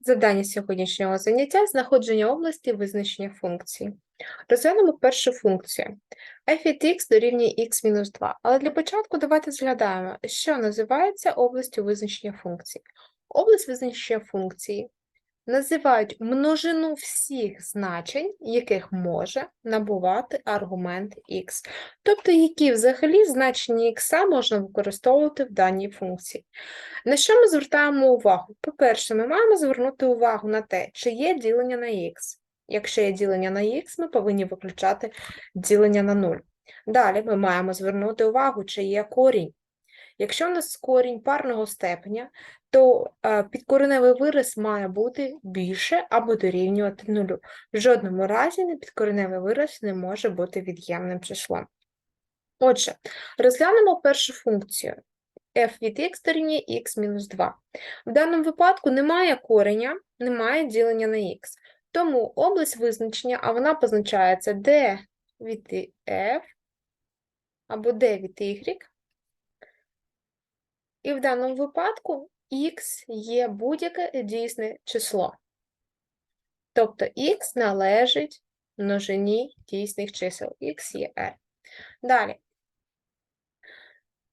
Завдання сьогоднішнього заняття знаходження області визначення функції. Розглянемо першу функцію. f від x дорівнює x-2. Але для початку давайте згадаємо, що називається областю визначення функції. Область визначення функції називають множину всіх значень, яких може набувати аргумент x, тобто які взагалі значення x можна використовувати в даній функції. На що ми звертаємо увагу? По-перше, ми маємо звернути увагу на те, чи є ділення на х. Якщо є ділення на х, ми повинні виключати ділення на 0. Далі ми маємо звернути увагу, чи є корінь. Якщо у нас корінь парного степеня, то е, підкореневий вираз має бути більше або дорівнювати нулю. В жодному разі непідкореневий вираз не може бути від'ємним числом. Отже, розглянемо першу функцію f від x дорівнює x мінус 2. В даному випадку немає кореня, немає ділення на x. Тому область визначення, а вона позначається d від f або d від y. І в даному випадку x є будь-яке дійсне число. Тобто x належить множині дійсних чисел. x є r. Далі.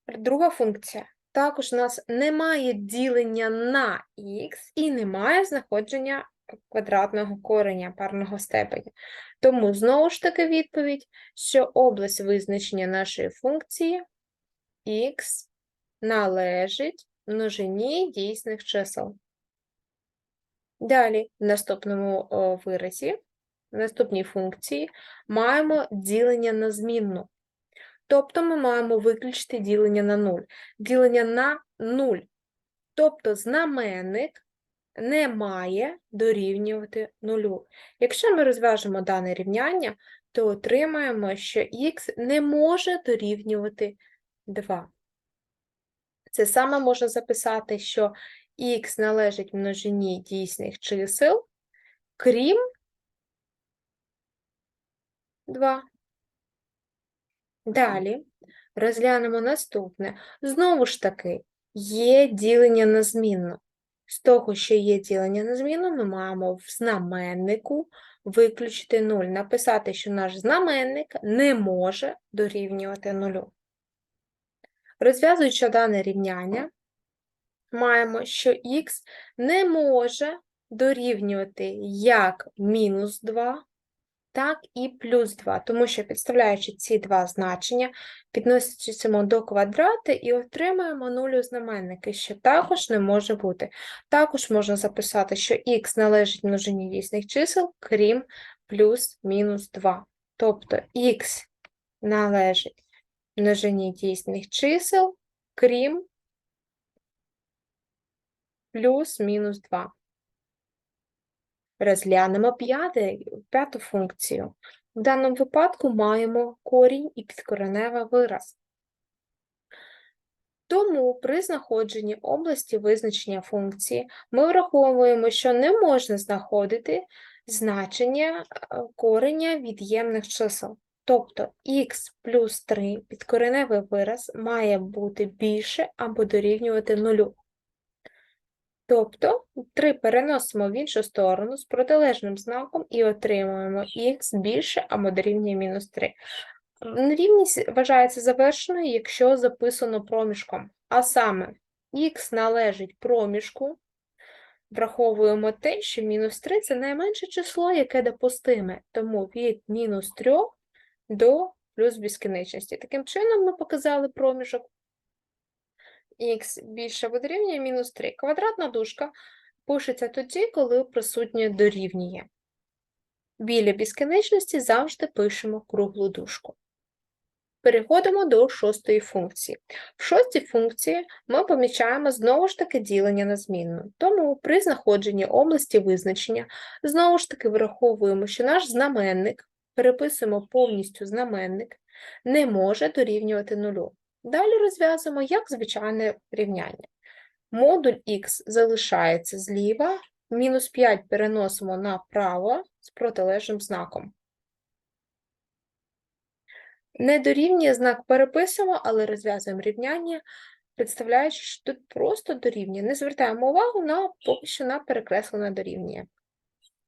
Друга функція. Також у нас немає ділення на х і немає знаходження квадратного кореня парного степеня. Тому знову ж таки відповідь, що область визначення нашої функції х належить множині дійсних чисел. Далі, в наступному виразі, в наступній функції, маємо ділення на змінну. Тобто ми маємо виключити ділення на 0. Ділення на 0. Тобто знаменник не має дорівнювати нулю. Якщо ми розв'яжемо дане рівняння, то отримаємо, що х не може дорівнювати 2. Це саме можна записати, що х належить множині дійсних чисел, крім 2. Далі розглянемо наступне. Знову ж таки, є ділення на змінну. З того, що є ділення на змінну, ми маємо в знаменнику виключити 0. Написати, що наш знаменник не може дорівнювати нулю. Розв'язуючи дане рівняння, маємо, що х не може дорівнювати як мінус 2, так і плюс 2, тому що підставляючи ці два значення, підносимо до квадрата і отримаємо нуль у знаменники, що також не може бути. Також можна записати, що х належить множині дійсних чисел, крім плюс-мінус 2. Тобто х належить множині дійсних чисел, крім плюс-мінус 2. Розглянемо п'яте, п'яту функцію. В даному випадку маємо корінь і підкореневий вираз. Тому при знаходженні області визначення функції ми враховуємо, що не можна знаходити значення е, кореня від'ємних чисел. Тобто х плюс 3 підкореневий вираз має бути більше або дорівнювати нулю. Тобто 3 переносимо в іншу сторону з протилежним знаком і отримуємо х більше або дорівнює мінус 3. Нерівність вважається завершеною, якщо записано проміжком. А саме х належить проміжку, враховуємо те, що мінус 3 це найменше число, яке допустиме, тому від мінус 3 до плюс безкінечності. Таким чином ми показали проміжок х більше дорівнює мінус 3. Квадратна дужка пишеться тоді, коли присутнє дорівнює. Біля безкінечності завжди пишемо круглу дужку. Переходимо до шостої функції. В шостій функції ми помічаємо знову ж таки ділення на змінну. Тому при знаходженні області визначення знову ж таки враховуємо, що наш знаменник, переписуємо повністю знаменник, не може дорівнювати нулю. Далі розв'язуємо як звичайне рівняння. Модуль х залишається зліва, мінус 5 переносимо направо з протилежним знаком. Не дорівнює знак переписуємо, але розв'язуємо рівняння. представляючи, що тут просто дорівнює. Не звертаємо увагу на поки що на перекреслене дорівнює.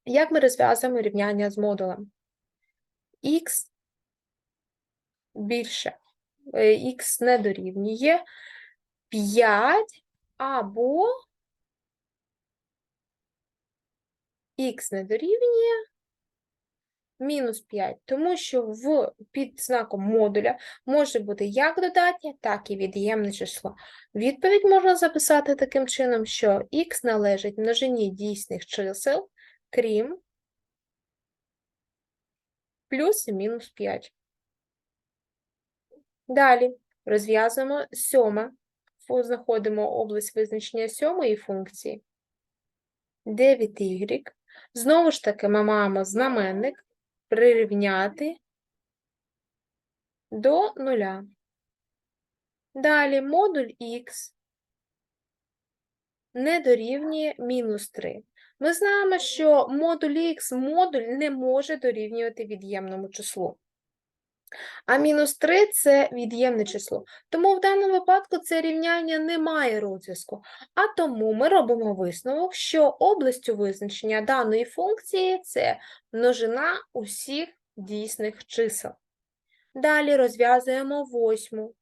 Як ми розв'язуємо рівняння з модулем? Х більше, х не дорівнює 5 або х не дорівнює мінус 5, тому що в, під знаком модуля може бути як додатнє, так і від'ємне число. Відповідь можна записати таким чином, що х належить множині дійсних чисел, крім плюс і мінус 5. Далі розв'язуємо сьоме. Знаходимо область визначення сьомої функції. 9y. Знову ж таки, ми маємо знаменник прирівняти до нуля. Далі модуль х не дорівнює мінус 3. Ми знаємо, що модуль х модуль не може дорівнювати від'ємному числу. А мінус 3 – це від'ємне число. Тому в даному випадку це рівняння не має розв'язку. А тому ми робимо висновок, що областю визначення даної функції – це множина усіх дійсних чисел. Далі розв'язуємо восьму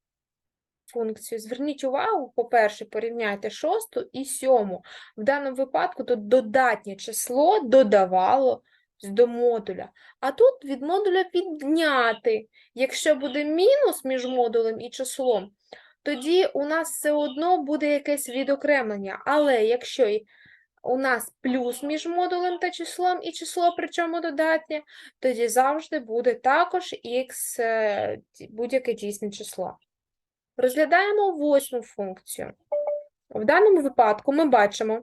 функцію. Зверніть увагу, по-перше, порівняйте шосту і сьому. В даному випадку тут додатнє число додавало до модуля, а тут від модуля відняти. Якщо буде мінус між модулем і числом, тоді у нас все одно буде якесь відокремлення. Але якщо у нас плюс між модулем та числом, і число причому додатнє, тоді завжди буде також х е, будь-яке дійсне число. Розглядаємо восьму функцію. В даному випадку ми бачимо,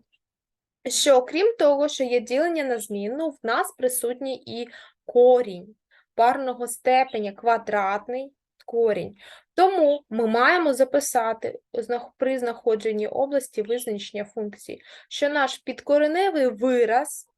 що окрім того, що є ділення на змінну, в нас присутній і корінь парного степеня, квадратний корінь. Тому ми маємо записати при знаходженні області визначення функції, що наш підкореневий вираз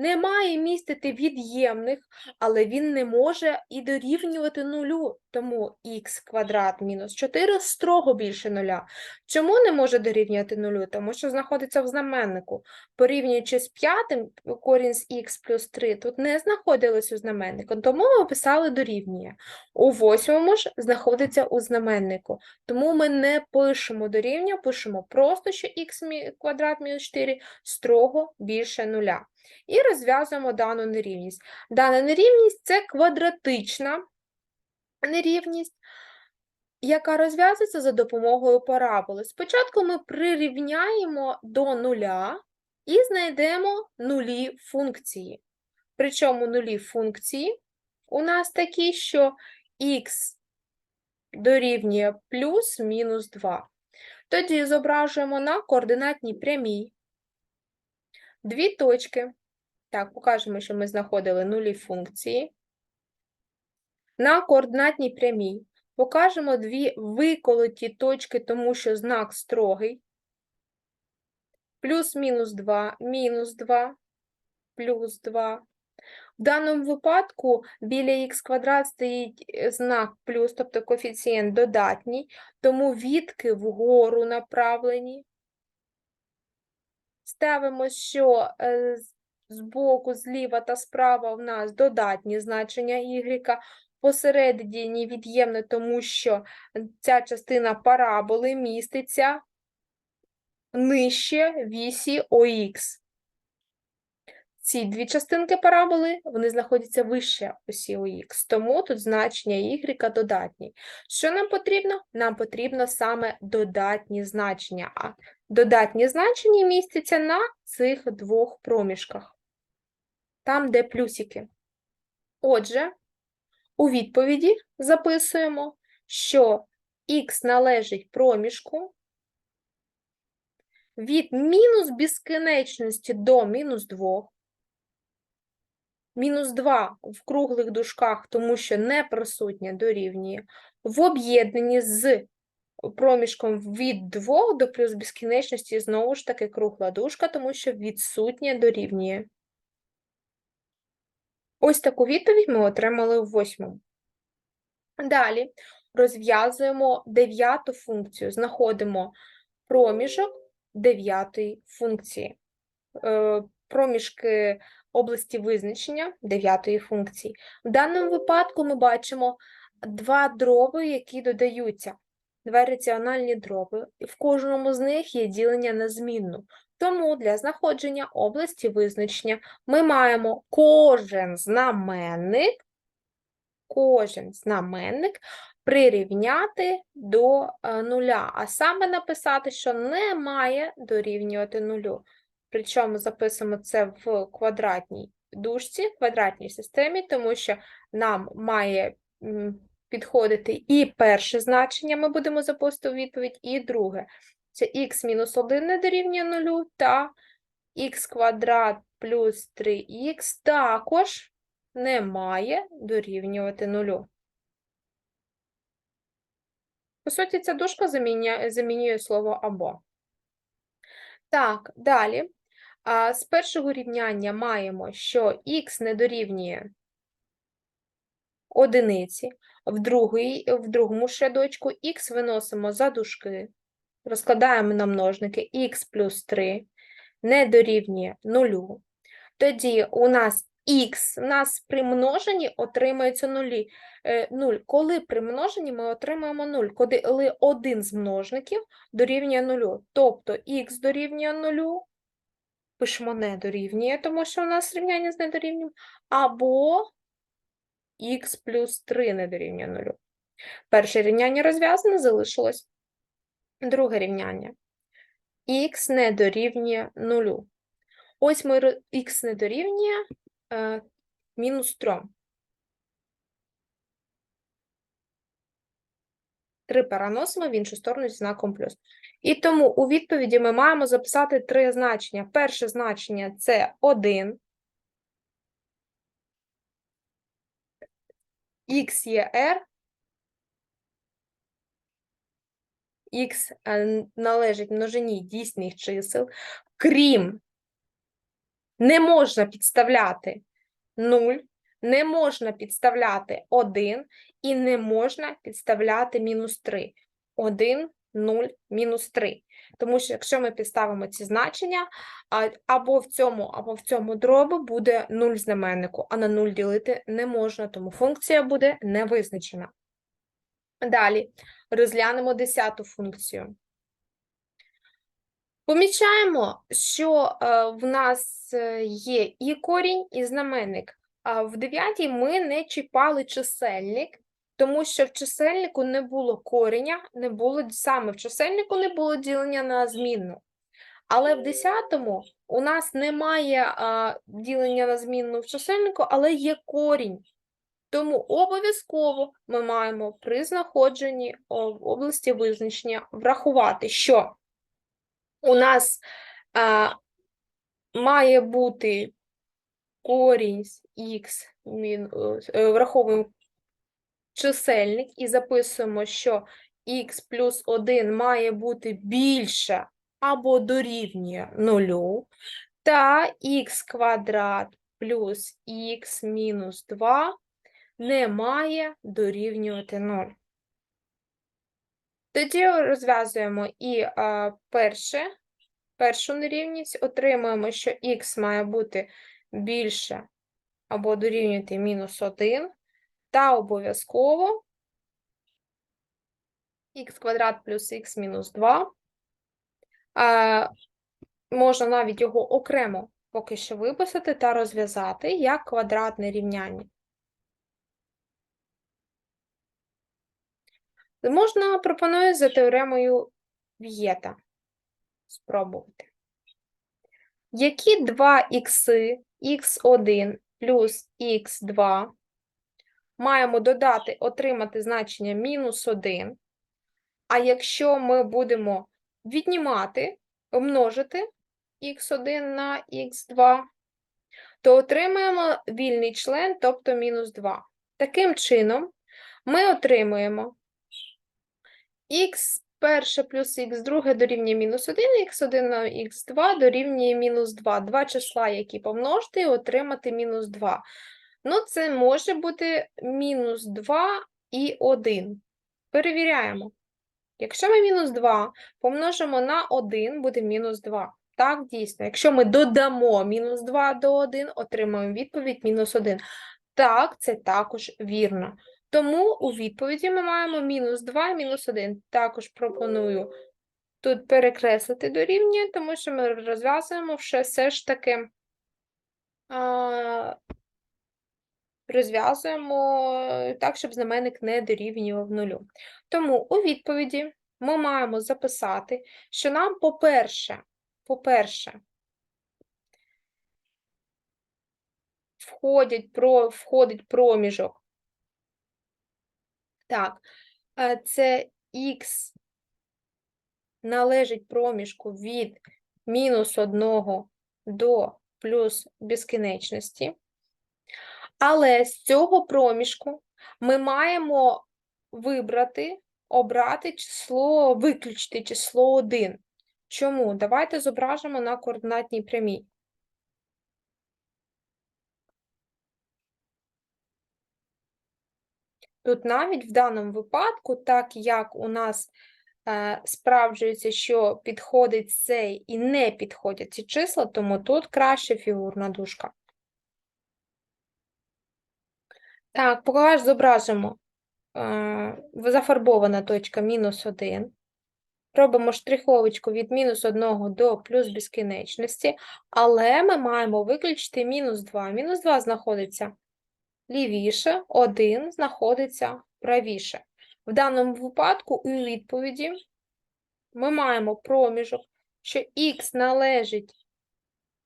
не має містити від'ємних, але він не може і дорівнювати нулю, тому х квадрат мінус 4 строго більше нуля. Чому не може дорівнювати нулю? Тому що знаходиться в знаменнику. Порівнюючи з п'ятим, корінь з х плюс 3 тут не знаходилось у знаменнику, тому ми описали дорівнює. У восьмому ж знаходиться у знаменнику, тому ми не пишемо дорівнює, пишемо просто, що х квадрат мінус 4 строго більше нуля. І розв'язуємо дану нерівність. Дана нерівність це квадратична нерівність, яка розв'язується за допомогою параболи. Спочатку ми прирівняємо до нуля і знайдемо нулі функції. Причому нулі функції у нас такі, що х дорівнює плюс мінус 2. Тоді зображуємо на координатній прямій дві точки. Так, покажемо, що ми знаходили нулі функції. На координатній прямій покажемо дві виколоті точки, тому що знак строгий. Плюс-мінус 2, мінус 2, плюс 2. В даному випадку біля х квадрат стоїть е, знак плюс, тобто коефіцієнт додатній, тому відки вгору направлені. Ставимо, що е, збоку, зліва та справа в нас додатні значення y, посередині від'ємне, тому що ця частина параболи міститься нижче вісі ОХ. Ці дві частинки параболи, вони знаходяться вище осі ОХ, тому тут значення y додатні. Що нам потрібно? Нам потрібно саме додатні значення, а додатні значення містяться на цих двох проміжках, там, де плюсики. Отже, у відповіді записуємо, що х належить проміжку від мінус безкінечності до мінус 2, мінус 2 в круглих дужках, тому що не присутнє дорівнює, в об'єднанні з проміжком від 2 до плюс безкінечності, знову ж таки кругла дужка, тому що відсутнє дорівнює. Ось таку відповідь ми отримали в восьмому. Далі, розв'язуємо дев'яту функцію, знаходимо проміжок дев'ятої функції. Е, Проміжки області визначення дев'ятої функції. В даному випадку ми бачимо два дроби, які додаються. Два раціональні дроби, і в кожному з них є ділення на змінну. Тому для знаходження області визначення ми маємо кожен знаменник, кожен знаменник прирівняти до е, нуля, а саме написати, що не має дорівнювати нулю. Причому записуємо це в квадратній дужці, в квадратній системі, тому що нам має підходити і перше значення, ми будемо записувати у відповідь, і друге. Це х мінус 1 не дорівнює нулю, та х квадрат плюс 3х також не має дорівнювати нулю. По суті, ця дужка заміняє, замінює слово або. Так, далі. А, з першого рівняння маємо, що х не дорівнює одиниці, в, другий, в другому рядочку х виносимо за дужки, розкладаємо на множники х плюс 3 не дорівнює нулю. Тоді у нас х, у нас при множенні отримується нулі. Е, 0. Коли при множенні ми отримаємо 0, коли один з множників дорівнює нулю. Тобто х дорівнює нулю, пишемо не дорівнює, тому що у нас рівняння з недорівнюєм, або х плюс 3 не дорівнює нулю. Перше рівняння розв'язане, залишилось друге рівняння. х не дорівнює нулю. Ось ми х не дорівнює е, мінус 3. Три переносимо в іншу сторону зі знаком плюс. І тому у відповіді ми маємо записати три значення. Перше значення це 1. Х є r. Е, належить множині дійсних чисел, крім не можна підставляти 0, не можна підставляти 1 і не можна підставляти мінус 3. 1, 0, мінус 3. Тому що якщо ми підставимо ці значення, або в цьому, або в цьому дробі буде 0 знаменнику, а на 0 ділити не можна, тому функція буде не визначена. Далі розглянемо 10 функцію. Помічаємо, що е, в нас е, є і корінь, і знаменник. В дев'ятій ми не чіпали чисельник, тому що в чисельнику не було кореня, не було саме в чисельнику не було ділення на змінну. Але в десятому у нас немає а, ділення на змінну в чисельнику, але є корінь. Тому обов'язково ми маємо при знаходженні в області визначення врахувати, що у нас а, має бути корінь з х, е, враховуємо чисельник і записуємо, що х плюс 1 має бути більше або дорівнює нулю, та х квадрат плюс х мінус 2 не має дорівнювати 0. Тоді розв'язуємо і а, перше, першу нерівність, отримуємо, що х має бути більше або дорівнювати мінус 1, та обов'язково х квадрат плюс х мінус 2. А, можна навіть його окремо поки що виписати та розв'язати як квадратне рівняння. Можна пропоную за теоремою В'єта спробувати. Які два ікси, х1 плюс х2 маємо додати, отримати значення мінус 1, а якщо ми будемо віднімати, множити х1 на х2, то отримаємо вільний член, тобто мінус 2. Таким чином, ми отримуємо х перше плюс х друге дорівнює мінус 1, х1 на х2 дорівнює мінус 2. Два числа, які помножити, і отримати мінус 2. Ну, це може бути мінус 2 і 1. Перевіряємо. Якщо ми мінус 2 помножимо на 1, буде мінус 2. Так, дійсно. Якщо ми додамо мінус 2 до 1, отримаємо відповідь мінус 1. Так, це також вірно. Тому у відповіді ми маємо мінус 2 і мінус 1. Також пропоную тут перекреслити дорівнює, тому що ми розв'язуємо все, ж таки розв'язуємо так, щоб знаменник не дорівнював нулю. Тому у відповіді ми маємо записати, що нам, по-перше, по-перше, входять про, входить проміжок. Так, е, це х належить проміжку від мінус 1 до плюс безкінечності. Але з цього проміжку ми маємо вибрати, обрати число, виключити число 1. Чому? Давайте зображимо на координатній прямій. Тут навіть в даному випадку, так як у нас е, справджується, що підходить цей і не підходять ці числа, тому тут краще фігурна дужка. Так, поки ж зображимо е, зафарбована точка мінус 1. Робимо штриховочку від мінус 1 до плюс безкінечності, але ми маємо виключити мінус 2. Мінус 2 знаходиться лівіше, 1 знаходиться правіше. В даному випадку у відповіді ми маємо проміжок, що х належить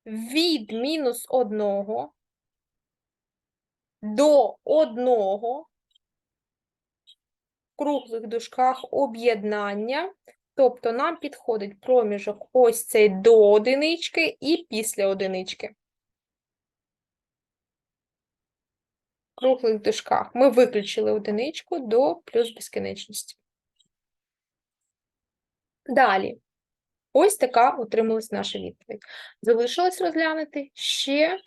від мінус 1 до 1 в круглих дужках об'єднання. Тобто нам підходить проміжок ось цей до одинички і після одинички. В круглих дужках ми виключили одиничку до плюс безкінечності. Далі. Ось така отрималась наша відповідь. Залишилось розглянути ще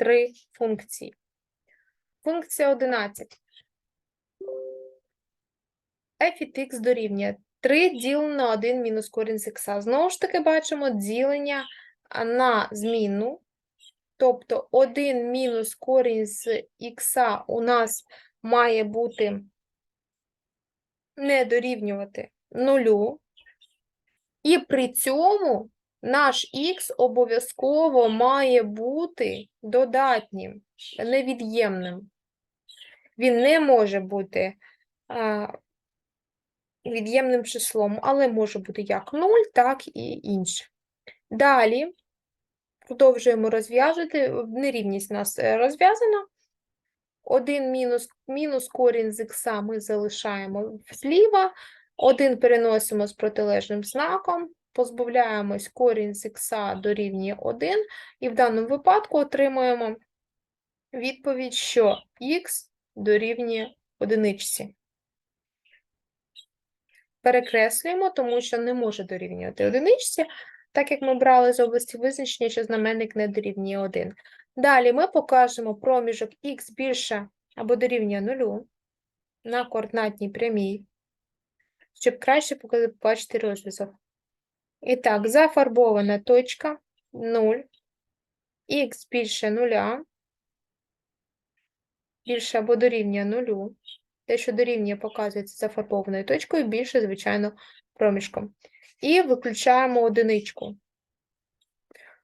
три функції. Функція 11. f від x дорівнює 3 ділено на 1 мінус корінь з х. Знову ж таки, бачимо ділення на змінну. Тобто 1 мінус корінь з х у нас має бути не дорівнювати нулю. І при цьому наш х обов'язково має бути додатнім, невід'ємним. Він не може бути а, від'ємним числом, але може бути як 0, так і інше. Далі продовжуємо розв'язувати, нерівність у нас е, розв'язана. 1 мінус, мінус корінь з х ми залишаємо зліва, 1 переносимо з протилежним знаком, позбавляємось корінь з х дорівнює 1, і в даному випадку отримуємо відповідь, що х дорівнює одиничці. Перекреслюємо, тому що не може дорівнювати одиничці, так як ми брали з області визначення, що знаменник не дорівнює 1. Далі ми покажемо проміжок х більше або дорівнює 0 на координатній прямій, щоб краще побачити розв'язок. І так, зафарбована точка 0, х більше 0, більше або дорівнює 0. Те, що дорівнює, показується зафарбованою точкою, більше, звичайно, проміжком. І виключаємо одиничку.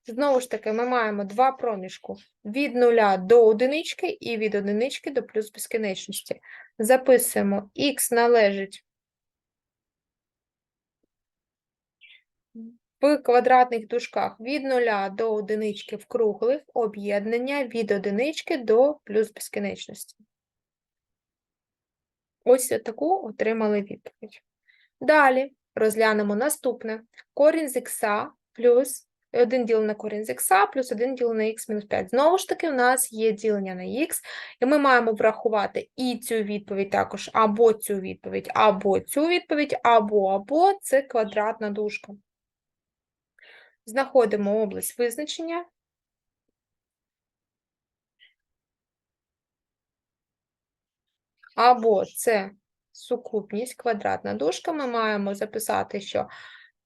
Знову ж таки, ми маємо два проміжку від 0 до одинички і від одинички до плюс безкінечності. Записуємо х належить в квадратних дужках від 0 до одинички в круглих об'єднання від одинички до плюс безкінечності. Ось таку отримали відповідь. Далі розглянемо наступне. Корінь з х плюс 1 ділене на корінь з х плюс 1 ділене на х мінус 5. Знову ж таки, у нас є ділення на х, і ми маємо врахувати і цю відповідь також, або цю відповідь, або цю відповідь, або, або це квадратна дужка. Знаходимо область визначення. Або це сукупність, квадратна дужка, ми маємо записати, що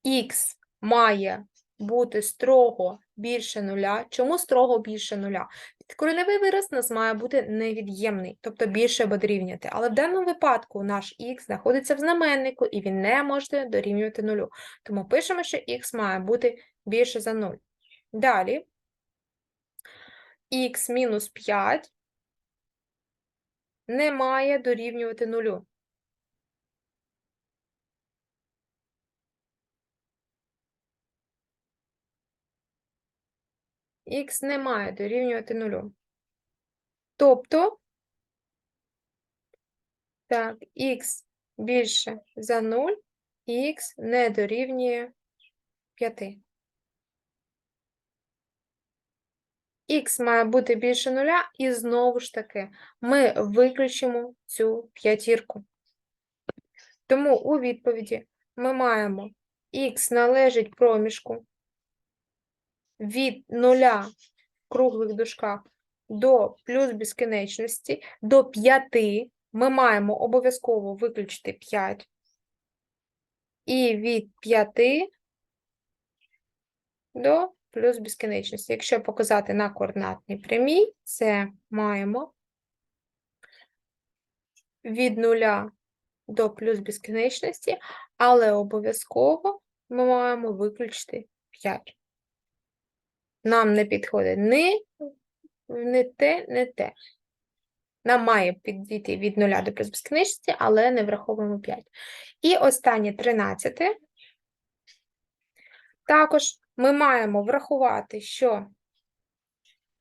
х має бути строго більше нуля. Чому строго більше нуля? Підкореневий вираз у нас має бути невід'ємний, тобто більше або. Але в даному випадку наш х знаходиться в знаменнику і він не може дорівнювати нулю. Тому пишемо, що х має бути більше за 0. Далі х мінус 5 не має дорівнювати нулю. х не має дорівнювати нулю. Тобто, так, х більше за 0, і х не дорівнює 5. Х має бути більше нуля, і знову ж таки ми виключимо цю п'ятірку. Тому у відповіді ми маємо х належить проміжку від нуля в круглих дужках до плюс безкінечності до 5 ми маємо обов'язково виключити 5. І від 5 до плюс безкінечності. Якщо показати на координатній прямій, це маємо від 0 до плюс безкінечності, але обов'язково ми маємо виключити 5. Нам не підходить ні, не те, не те. Нам має підійти від 0 до плюс безкінечності, але не враховуємо 5. І останнє 13. Також ми маємо врахувати, що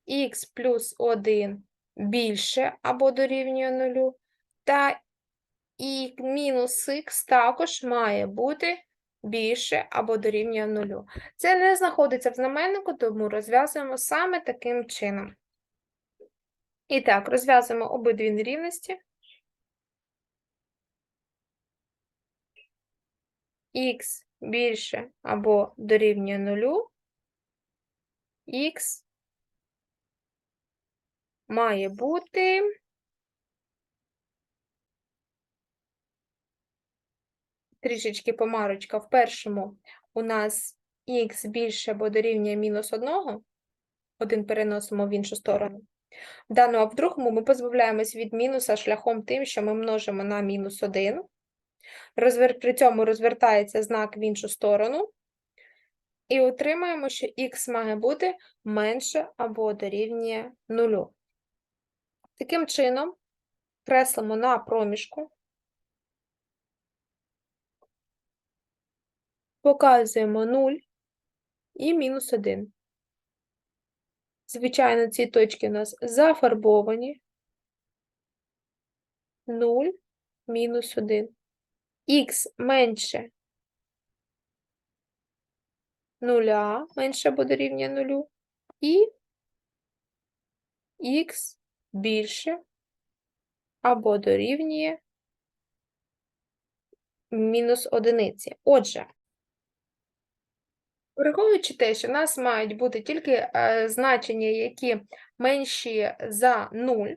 х плюс 1 більше або дорівнює 0, та і мінус х також має бути більше або дорівнює 0. Це не знаходиться в знаменнику, тому розв'язуємо саме таким чином. І так, розв'язуємо обидві нерівності. х більше або дорівнює 0, х має бути трішечки помарочка. В першому у нас х більше або дорівнює мінус 1, один переносимо в іншу сторону. В даному, а в другому ми позбавляємось від мінуса шляхом тим, що ми множимо на мінус 1. Розвер... При цьому розвертається знак в іншу сторону. І отримаємо, що х має бути менше або дорівнює 0. Таким чином, креслимо на проміжку, показуємо 0 і мінус 1. Звичайно, ці точки у нас зафарбовані. 0, мінус 1. Х менше 0, менше або дорівнює 0, і х більше або дорівнює мінус одиниці. Отже, Враховуючи те, що в нас мають бути тільки е, значення, які менші за 0,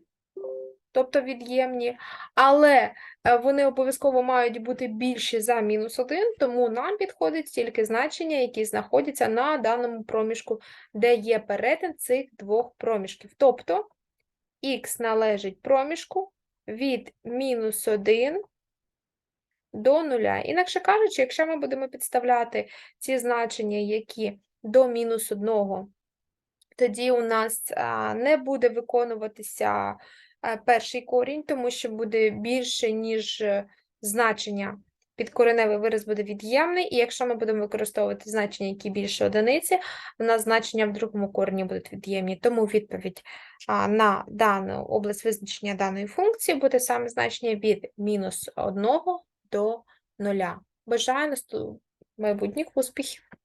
тобто від'ємні, але е, вони обов'язково мають бути більші за мінус 1, тому нам підходить тільки значення, які знаходяться на даному проміжку, де є перетин цих двох проміжків. Тобто х належить проміжку від мінус 1 до нуля. Інакше кажучи, якщо ми будемо підставляти ці значення, які до мінус одного, тоді у нас не буде виконуватися перший корінь, тому що буде більше, ніж е, значення. Підкореневий вираз буде від'ємний, і якщо ми будемо використовувати значення, які більше одиниці, у нас значення в другому корені будуть від'ємні. Тому відповідь на дану область визначення даної функції буде саме значення від мінус 1 до нуля. Бажаю майбутніх успіхів!